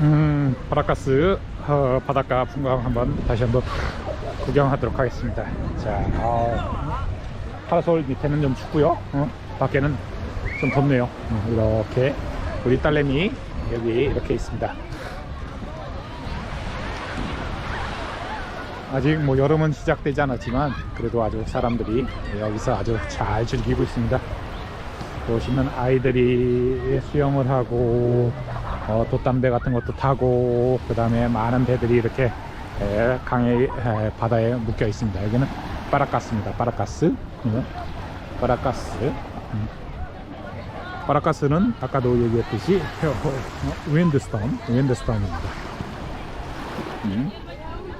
음, 바닷가스 어, 바닷가 풍광 한번 다시 한번 구경하도록 하겠습니다. 자, 어, 파라솔 밑에는 좀 춥고요. 어, 밖에는 좀 덥네요. 어, 이렇게 우리 딸내미 여기 이렇게 있습니다. 아직 뭐 여름은 시작되지 않았지만 그래도 아주 사람들이 여기서 아주 잘 즐기고 있습니다. 보시면 아이들이 수영을 하고 어, 돛담배 같은 것도 타고 그 다음에 많은 배들이 이렇게 에, 강에 에, 바다에 묶여 있습니다. 여기는 빠라가스입니다. 빠라가스. 네. 빠라가스. 음. 빠라가스는 아까도 얘기했듯이 어, 윈드스톰, 윈드스톰입니다. 음.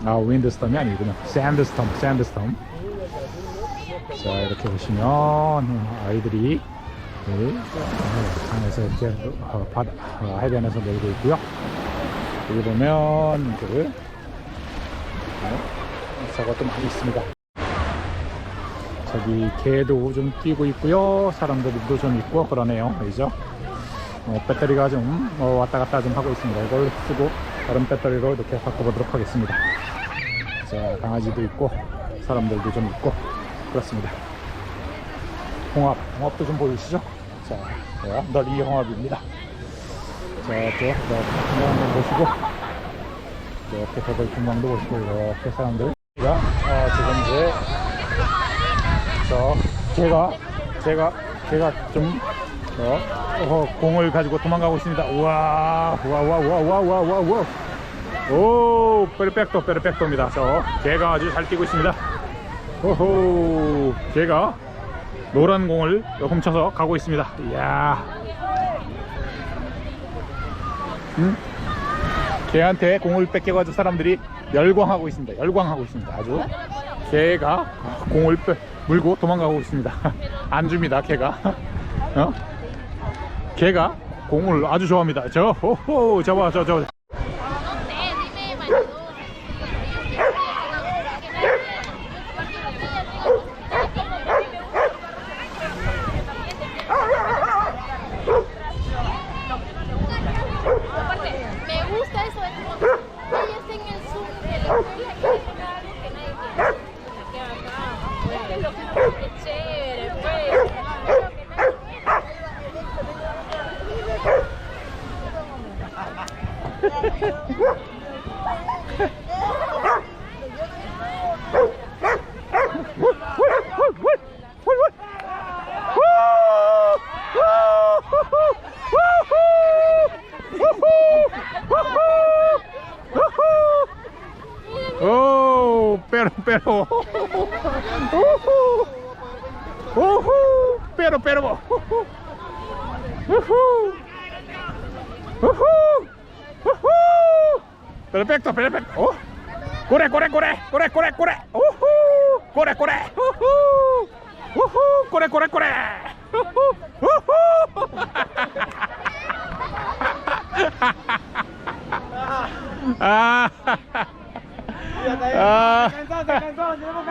아 윈드스톰이 아니구나. 샌드스톰, 샌드스톰. 자 이렇게 보시면 음, 아이들이 네, 어, 강에서 이렇게 어, 바다, 어, 해변에서 놀고 있고요. 여기 보면 그 어, 저것도 많이 있습니다. 저기 개도 좀 뛰고 있고요. 사람들도 좀 있고 그러네요. 그죠? 어, 배터리가 좀 어, 왔다 갔다 좀 하고 있습니다. 이걸 쓰고 다른 배터리로 이렇게 바꿔보도록 하겠습니다. 자, 강아지도 있고 사람들도 좀 있고 그렇습니다. 홍합, 홍합도 좀 보이시죠? 자, 자 널리 홍합입니다. 자, 또 풍광 한번 보시고 이렇게 대벌 풍광도 보시고 이렇게 사람들 가 어, 지금 이제 저 제가 제가 제가 좀 어, 어, 공을 가지고 도망가고 있습니다. 우와, 우와, 우와, 우와, 우와, 우와, 우와, 우와. 오, 페르펙토, 페르펙토입니다. 저 개가 아주 잘 뛰고 있습니다. 오호, 개가 노란 공을 훔쳐서 가고 있습니다. 이야, 음? 개한테 공을 뺏겨가지고 사람들이 열광하고 있습니다. 열광하고 있습니다. 아주 개가 공을 빼- 물고 도망가고 있습니다. 안 줍니다. 개가. 어? 개가 공을 아주 좋아합니다. 저, 호호, 저봐, 저, 저.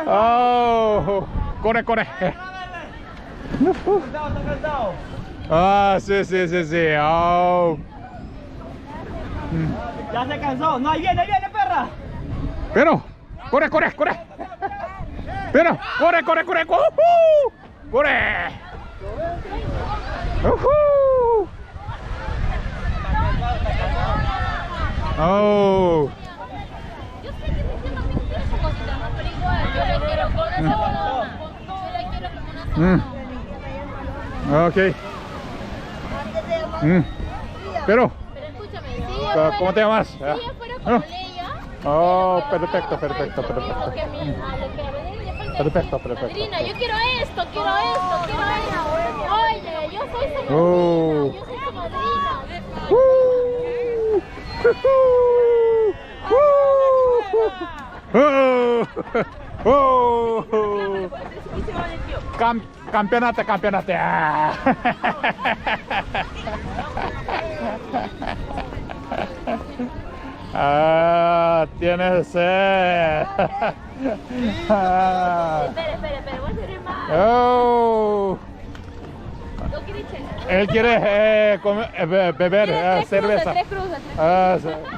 Ah. Oh, corre, corre. Ah, sí, sí, sí, sí. Oh. Ya se cansó. No, ahí viene, ahí viene, perra. Pero, corre, corre, corre. Pero, corre, corre, corre. Ujú. Corre. Ujú. Oh. Yo sé que mi tema me interesa cosita, ¿no? Pero igual, yo la quiero con esa bolona. Yo la quiero como una Mm. Ok. Mm. Pero, ella ¿cómo te llamas? Si ella fuera Ah. como Leia, Oh, yo perfecto, perfecto, perfecto. Perfecto, perfecto. Madrina, yo quiero esto, quiero esto, quiero esto. Oye, yo soy su madrina, Oh. yo soy su madrina. Uh. Uh. Uh. Uh. Cam campeonato, campeonato. Ah. Ah, tienes sed. Ah. Espera, espera, espera, voy a servir más. Oh. Él quiere eh, comer- eh, beber eh, Tres cerveza. tres tres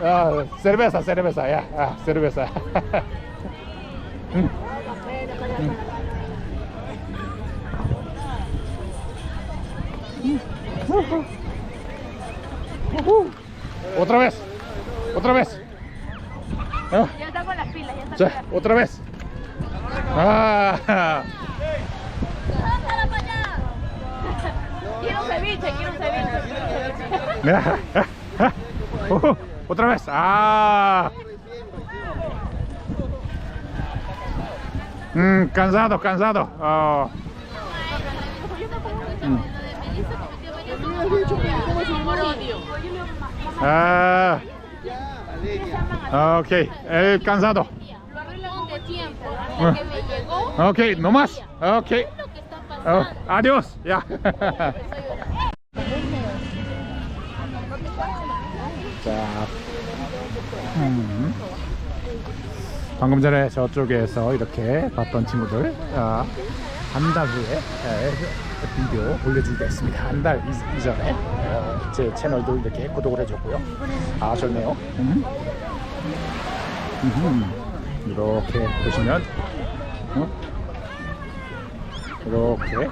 ah, cerveza, cerveza, ya, ah, cerveza. Mm. Mm. Ujú. Ujú. Otra vez, otra vez. Ah, Ya está con las pilas, ya está ya, otra vez. Ah. Quiero un ceviche, quiero un ceviche, quiero un ceviche. mira. Ujú. Otra vez. Ah. Mm, cansado, cansado. Oh. Ah. Ok, el cansado. de tiempo, hasta que me llegó. Ok, no más. Ok. ¿Qué es lo que está Oh, adiós. Ya. 자, 음. 방금 전에 저쪽에서 이렇게 봤던 친구들 아, 한달 후에 에, 비디오 올려드리겠습니다. 한 달 이전에 어, 제 채널도 이렇게 구독을 해줬고요. 아 좋네요. 음. 음흠. 이렇게 보시면 어? 이렇게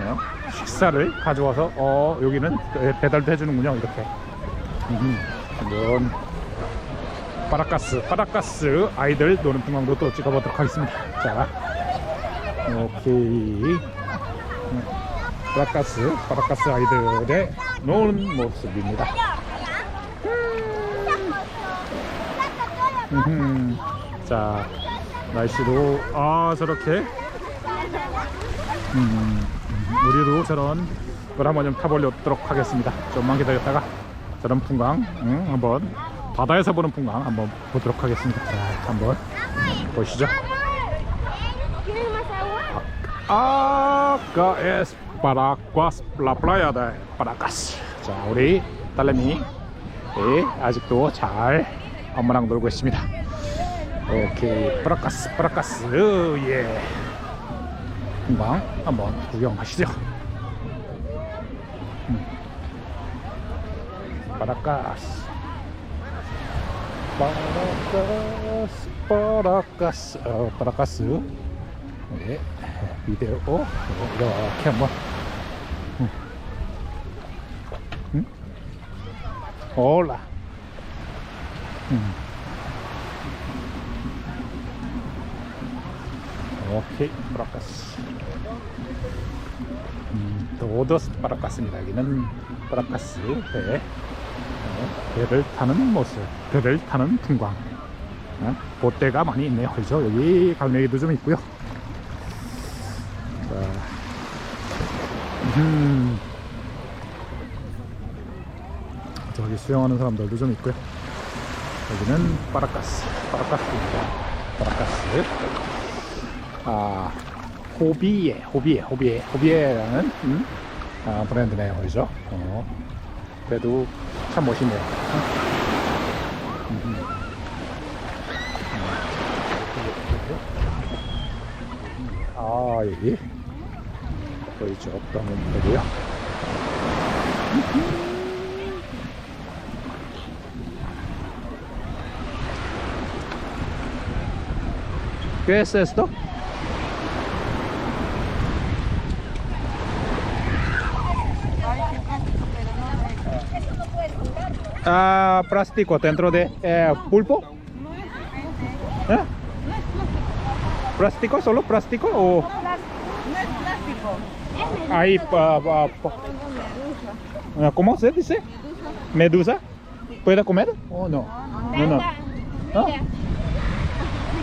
어, 식사를 가져와서 어 여기는 배달도 해주는군요 이렇게 음, 이런 파라가스 파라가스 아이들 노는 풍광도 또 찍어보도록 하겠습니다 자 오케이 음, 파라가스 파라가스 아이들의 노는 모습입니다 음, 자 날씨도 아 저렇게 음, 음, 우리도 저런 걸 한번 좀 타보도록 하겠습니다. 좀만 기다렸다가 저런 풍광 음, 한번 바다에서 보는 풍광 한번 보도록 하겠습니다. 자, 한번 보시죠. Acá es Paraguas, la playa. 자, 우리 딸내미 예, 아직도 잘 엄마랑 놀고 있습니다. 오케이, 파라카스, 파라카스, 예. 풍광 한번 구경하시죠. 음. 파라카스, 파라카스, 파라카스, 어, 파라카스. 네, 비디오 이렇게 한번. 음. 음? 올라. 음. 오케이. 브라카스. 음, 도더스 브라카스입니다. 여기는 브라카스. 배 어, 배를 타는 모습 배를 타는 풍광. 어, 보대가 많이 있네요. 그죠? 여기 갈매기도 좀 있고요 자, 음. 저기 수영하는 사람들도 좀 있고요. 여기는 파라카스, 파라카스입니다. 파라카스. 아, 호비에, 호비에, 호비에, 호비에라는 음? 아, 브랜드네요, 그죠? 어. 그래도 참 멋있네요. 음. 아, 여기. 보이죠? 없던 되고요. ¿Qué es esto? Ah, plástico dentro de eh, pulpo. ¿Eh? ¿Plástico? ¿Solo plástico? O Hay pa- pa- pa- ¿Cómo? ¿Medusa? ¿Puede comer o no? No, no. ¿Ah?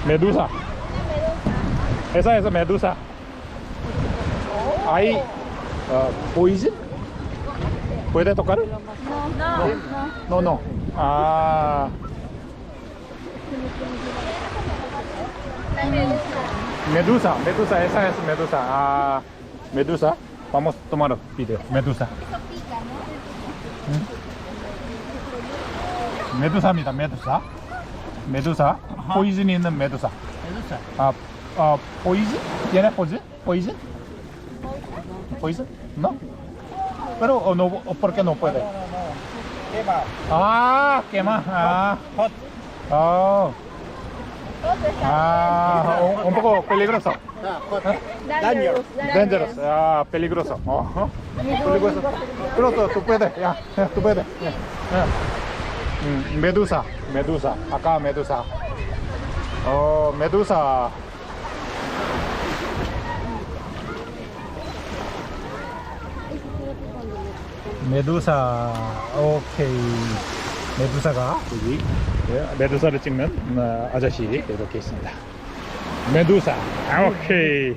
Medusa. Esa es medusa. ¿Hay ah, poison? ¿Puede tocar? No, no. Ah, medusa, medusa, esa es medusa. Ah, medusa. Vamos a tomar video. Medusa. 음? 메두사입니다. 메두사. 메두사. 포이즌이 있는 메두사. 아, 아 포이즌? 얘네 포이즌? 포이즌? 포이즌? No? Pero, oh, no, ¿por qué no puede? Quema. Ah, quema. Ah, Hot. oh. Ah, un, poco peligroso. Dangerous. Dangerous. Ah, peligroso. Oh, peligroso. Pronto, tú puedes, ya, tú puedes. Mm, medusa, medusa, acá medusa. Oh, medusa. Medusa, okay. 메두사가 여기 예, 메두사를 찍는 어, 아저씨 이렇게 있습니다 메두사 아, 오케이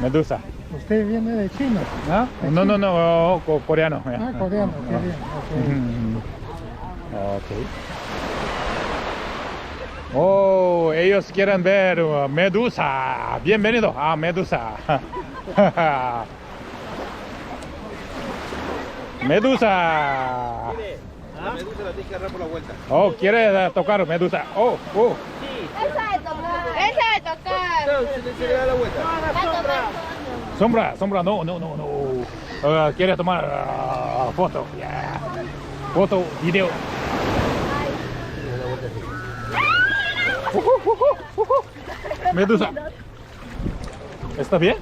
메두사 Usted viene de China. 아? 노노노 코, 코리아노 Ah, coreano. Qué bien. ok. 음, 오케이 Oh, ellos quieren ver uh, Medusa. Bienvenido a Medusa. Medusa. La medusa la tienes que agarrar por la vuelta. Oh, quiere tocar Medusa. Oh, oh. Él sabe tocar. Él sabe tocar. Se le se le da la vuelta. Sombra, sombra, no, no, no, no. Uh, quiere tomar uh, foto. Yeah. Foto, video. Medusa. ¿Está bien?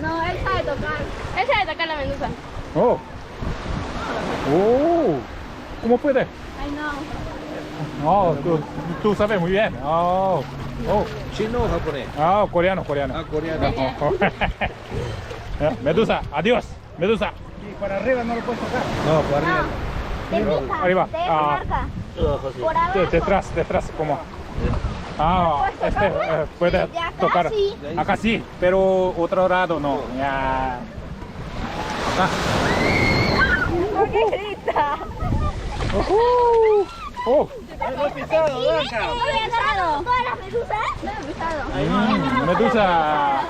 No, él sabe tocar. Él sabe tocar la medusa. Oh. Oh. ¿Cómo puede? Ay, no. Oh, tú, tú sabes muy bien. Oh. Oh. ¿Chino o japonés? Ah, coreano, coreano. Ah, coreano. Oh, oh. Medusa, adiós. Medusa. Y para arriba no lo puedes tocar. No, por arriba. Derecha. Arriba. Ah. marca. Sí. Por abajo. De- detrás, detrás, ¿cómo? Ah, este eh, puede De acá tocar. sí. Acá sí, pero otro lado no. Ya. Acá. ¿Por qué grita? Uh -huh. ¡Oh! ¡No he pisado, Dana! ¡No pisado! ¿Todas las medusas? No he ¡Medusa!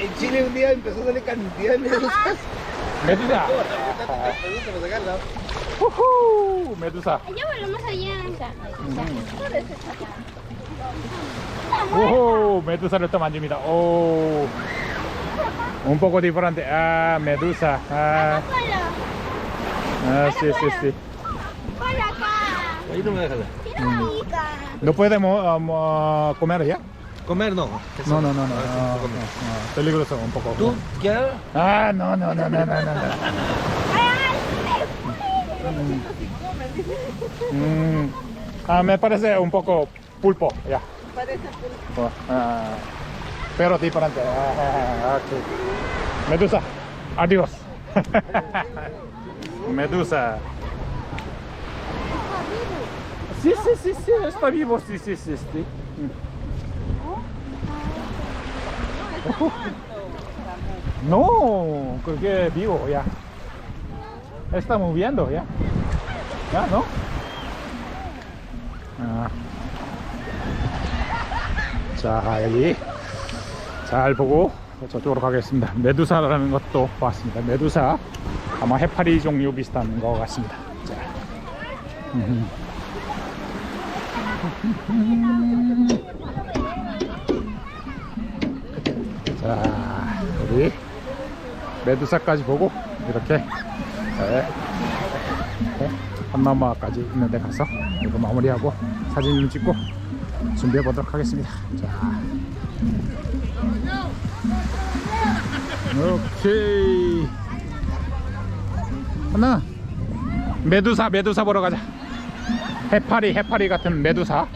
En Chile, un día empezó a salir cantidad de medusas. ¡Medusa! ¡Uh -huh! ¡Medusa! Yo ¡Uh! Medusa lo ¡Oh! Un poco diferente. ¡Ah! Medusa. Ah, ah sí, sí, sí. Ahí no me dejas. Chica. ¿No podemos ah, mo- comer ya? Comer no. No, no, no, no. Ah, no, no comer. no, Peligroso un poco. ¿Tú quieres? Ah, no, no, no, no, no, no. no. Mm, ah, me parece un poco pulpo, ya. Parece pulpo. Ah, pero diferente. Ah, ok. Medusa, adiós. Medusa. Sí, sí, sí, sí, está vivo, sí, sí, sí, sí. No, 그게 vivo, ya. Está moviendo, ya. Ya, ¿no? 아. 자, 여기 잘 보고 저쪽으로 가겠습니다. 메두사라는 것도 봤습니다. 메두사 아마 해파리 종류 비슷한 것 같습니다. 자. 음. 자, 우리 메두사까지 보고 이렇게 네. 네, 한마마까지 있는 데 가서 이거 마무리하고 사진 좀 찍고 준비해 보도록 하겠습니다. 자. 오케이. 하나. 메두사, 메두사 보러 가자. 해파리, 해파리 같은 메두사.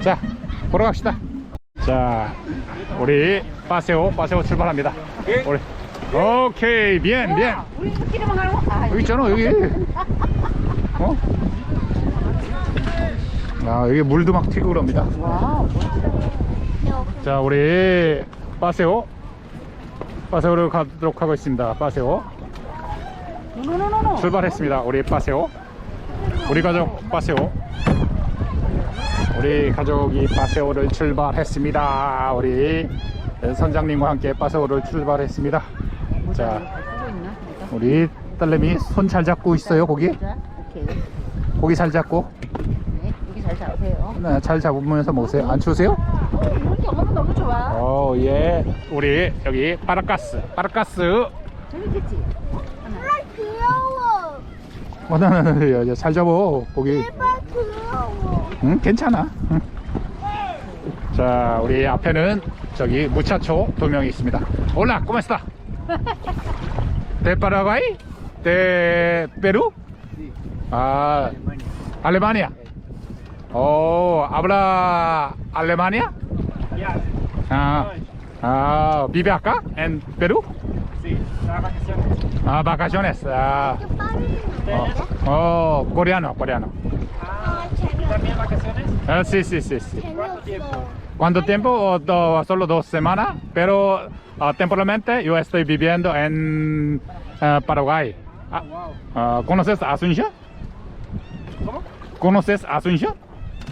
자, 보러 갑시다. 자, 우리 빠세오, 빠세오 출발합니다. 우리. 오케이. 우리 끼리만 가는 거? 여기 있잖아 여기 어? 아 여기 물도 막 튀고 그럽니다 자 우리 빠세오 빠세오를 가도록 하고 있습니다 빠세오 출발했습니다 우리 빠세오 우리 가족 빠세오 우리 가족이 빠세오를 출발했습니다 우리 선장님과 함께 빠세오를 출발했습니다 자 우리 딸내미 손 잘 잡고 있어요 오케이. 고기 잘 잡고 네, 여기 잘 잡으세요. 네, 잘 잡으면서 먹으세요 안 추우세요? 이런 경험은 너무 좋아. 어예 우리 여기 파라가스 파라가스 재밌겠지? 하나, 어, 나, 나, 나, 야, 야, 잘 잡어. 그러고. 응, 괜찮아. 응. 자, 우리 앞에는 저기 무차초 두 명이 있습니다. 올라, ¿cómo está? ¿De Paraguay? ¿De Perú? Sí, Ah, Alemania. Alemania. Oh, ¿habla Alemania? Ya, Ah, ah, ¿vive acá en Perú? sí, vacaciones. Ah, vacaciones. Ah, oh, oh, coreano, coreano. Ah, ¿y también vacaciones? Ah, sí, sí, sí, sí. ¿Cuánto tiempo? ¿Cuánto tiempo? Do- solo dos semanas, pero ah, temporalmente yo estoy viviendo en ah, Paraguay. ¿Conoces Asunción? ¿Cómo? ¿Conoces Asunción?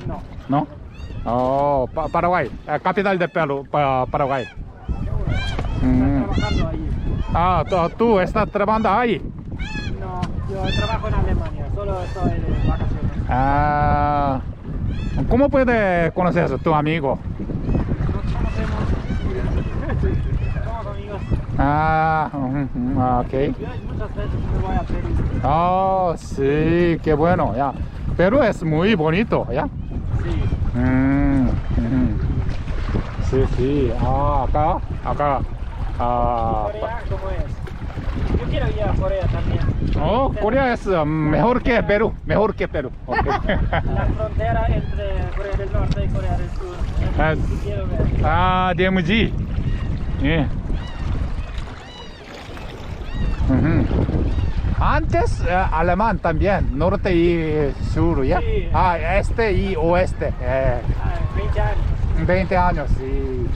No. ¿No? Oh, Pa- Paraguay, capital de Perú, Pa- Paraguay. ¿Estás Mm. trabajando ahí? Ah, tú, estás trabajando ahí. No, yo trabajo en Alemania, solo estoy de vacaciones. Ah, ¿Cómo puedes conocer a tu amigo? Nos conocemos. Somos amigos. Ah, ah, ok. Yo muchas veces me voy a Perú. Ah, sí, qué bueno, ya. Perú es muy bonito, ya. Sí. Mm. Sí, sí. Ah, acá, acá. Ah, ¿Corea cómo es? Yo quiero ir a Corea también. oh, Corea es um, mejor que Perú, mejor que Perú. ok. La frontera entre Corea del Norte y Corea del Sur. Ah, quiero ver. ah, DMZ. Yeah. Ujú. Antes eh, alemán también, norte y sur, ¿ya? Sí. Ah, este y oeste. eh. Ah, 20 años. 20 años, sí.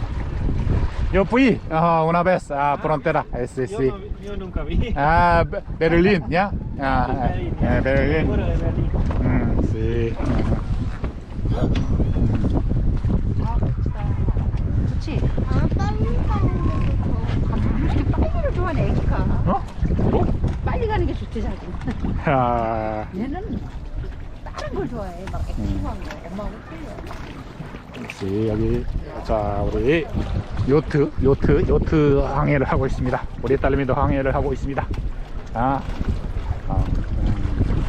Yo fui ah, una vez a frontera, eh, sí, Yo, sí. no yo nunca vi. Ah, Be- Berlín, ¿ya? Ah, Berlín, eh, Berlín. muro de Berlín. Mm, sí. 그치? 아, 빨리 가는 게 좋고. 빨리를 좋아하네, 애기가. 어? 뭐? 빨리 가는 게 좋지, 자기. 아, 얘는 다른 걸 좋아해. 막 액티브한 거. 엄마하고 틀려. 역시 여기 자 우리 요트 요트 요트 항해를 하고 있습니다. 우리 딸내미도 항해를 하고 있습니다. 아, 아 음.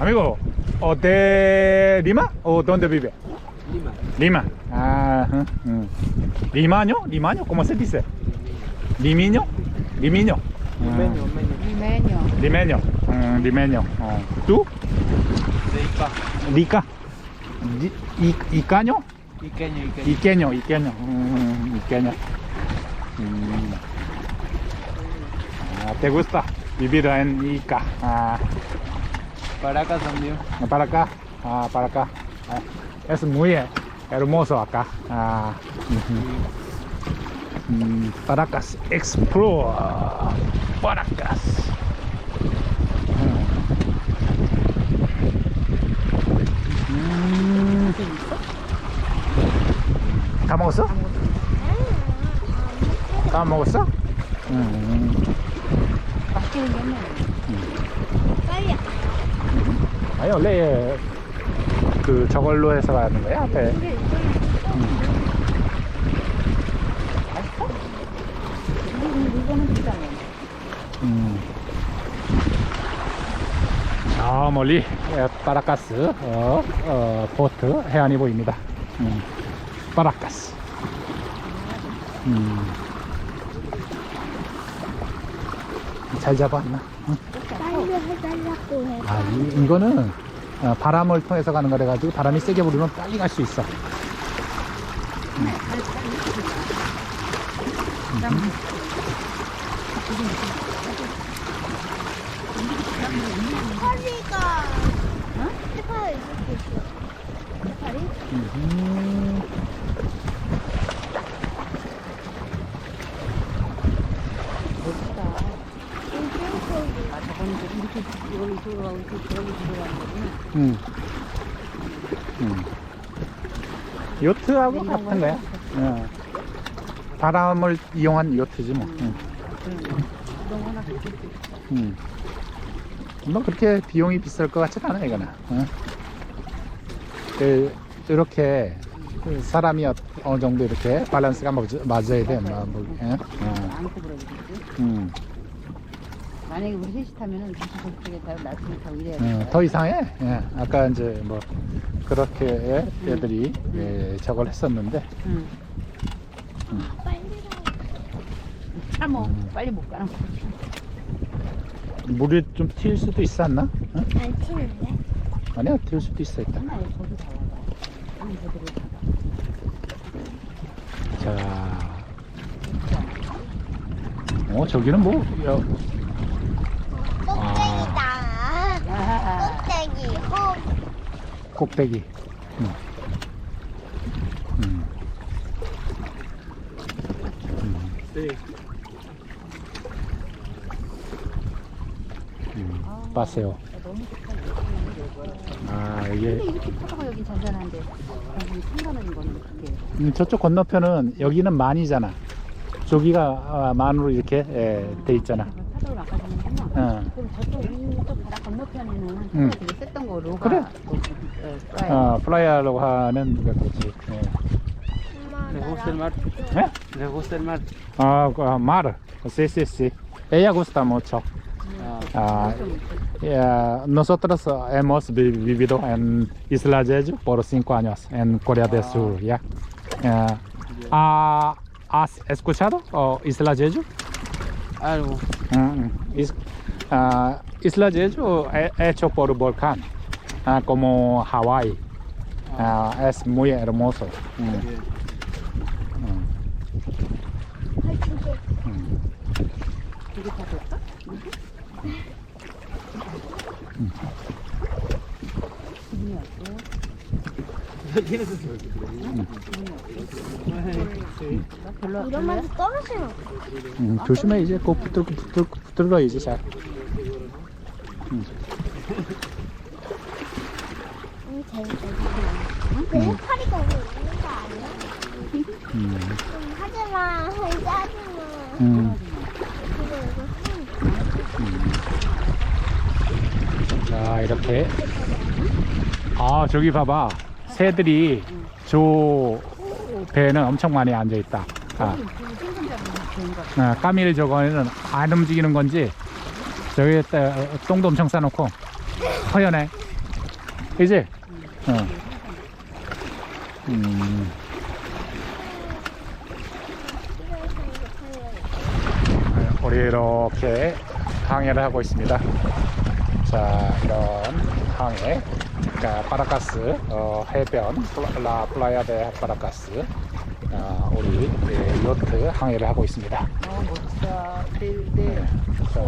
amigo, ¿o de Lima o dónde vive? Lima. Lima. Ah, ujú, mm. Limaño, Limaño, ¿cómo se dice? Limiño, Limiño. Mm, Meño, meño. 리메뉴. Limeño, mm, limeño. Oh. ¿Tú? De Ica. Lica. Di- Icaño. Iqueño, iqueño. Iqueño, iqueño, mm, iqueño. Mm. Ah, ¿Te gusta vivir en Ica? Ah, Para acá también. para acá, ah, para acá. Ah, es muy hermoso acá. Ah. Mm, Paracas Explore. Paracas. 먹었어? 다 먹었어? 음. 맛있게 생겼네. 빨리. 아니 원래 그 저걸로 해서 가는 거야 앞에. 비싸네. 음. 저 멀리 에, 파라카스 어, 어, 포트 해안이 보입니다. 음. 파라카스. 음. 잘 잡았나? 응? 빨리 해달라고 해. 아, 이, 이거는 어, 바람을 통해서 가는 거래 가지고 바람이 세게 불으면 빨리 갈 수 있어. 허리가. 어? 해파리 이렇게 있어. 해파리? 음. 멋있다. 아, 저거는 이제 이걸로 들어가고 저걸로 들어가는 거구나. 음. 음. 요트하고 같은 거야. 어. 바람을 이용한 요트지 뭐. 거나 그렇게. 음. 뭐 그렇게 비용이 비쌀 것 같진 않아 이거는. 어? 그, 이렇게 그 사람이 어- 어느 정도 이렇게 밸런스가 맞, 맞아야 돼. 뭐, 뭐, 예? 어. 안고 그러지. 음. 만약에 우리 셋이 타면은 다시 저쪽에 타고 나중에 타고 이래야 음, 돼. 더 이상해. 예, 아까 이제 뭐 그렇게 애들이 예, 저걸 했었는데 응. 빨리 참어. 음. 빨리 못 가는 거. 물이 좀 튈 수도 있어 않나? 응? 안 튀는데? 아니야, 튈 수도 있어. 하나에 잡아봐. 아니 잡아. 자, 어 저기는 뭐 야, 꼭대기다. 아하. 꼭대기. 호. 꼭대기. 음. 음. 음. 빠세요. 좋다. 아 근데 이게 이렇게 타다가 여기 잔잔한데 여기 3만원인 거는 그게 음, 저쪽 건너편은 여기는 만이잖아. 저기가 아, 만으로 이렇게 예, 돼 있잖아. 파도를 아까 전에 했나? 응. 그럼 저쪽 건너편에는 응. 파도가 되게 셌던 거 로가 그래. 거기, 어, 프라이. 어, 플라이아라고 하는 그거지. 예. 엄마 Le gusta el 나랑 mar. 예? Le gusta el mar. Ah, ah, mar. Sí, sí, sí. Ella gusta mucho. Ah, Ah, yeah, nosotros ah, hemos vi- vivido en Isla Jeju por cinco años en Corea del Sur. ¿ya? Yeah. Ah, ¿Has escuchado oh, Isla Jeju? algo. Mm, is- ah, Isla Jeju he- hecho por volcán, ah, como Hawái. Ah, es muy hermoso. Mm, Bien. mm, mm. 되게 다 볼까? 기분이 어때? ¿Tienes eso? Sí. 나 별로 이러면 떨어지는 거. 음, 조심해 이제 꼭 붙들 붙들 붙들어 이제 잘. 음, 좀 하지마. 음. 이거. 자 이렇게 아 저기 봐봐 새들이 저 배는 엄청 많이 앉아 있다. 아, 아, 까밀 저거는 안 움직이는 건지 저기 때 똥도 엄청 싸놓고 허연해. 그지? 어. 음. 우리 이렇게 항해를 하고 있습니다. 자, 이런 항해. 그러니까 파라카스 어, 해변 플라, 라 플라야 데 파라카스 어, 우리 예, 요트 항해를 하고 있습니다. 너무 멋있다. 네, 네. 자,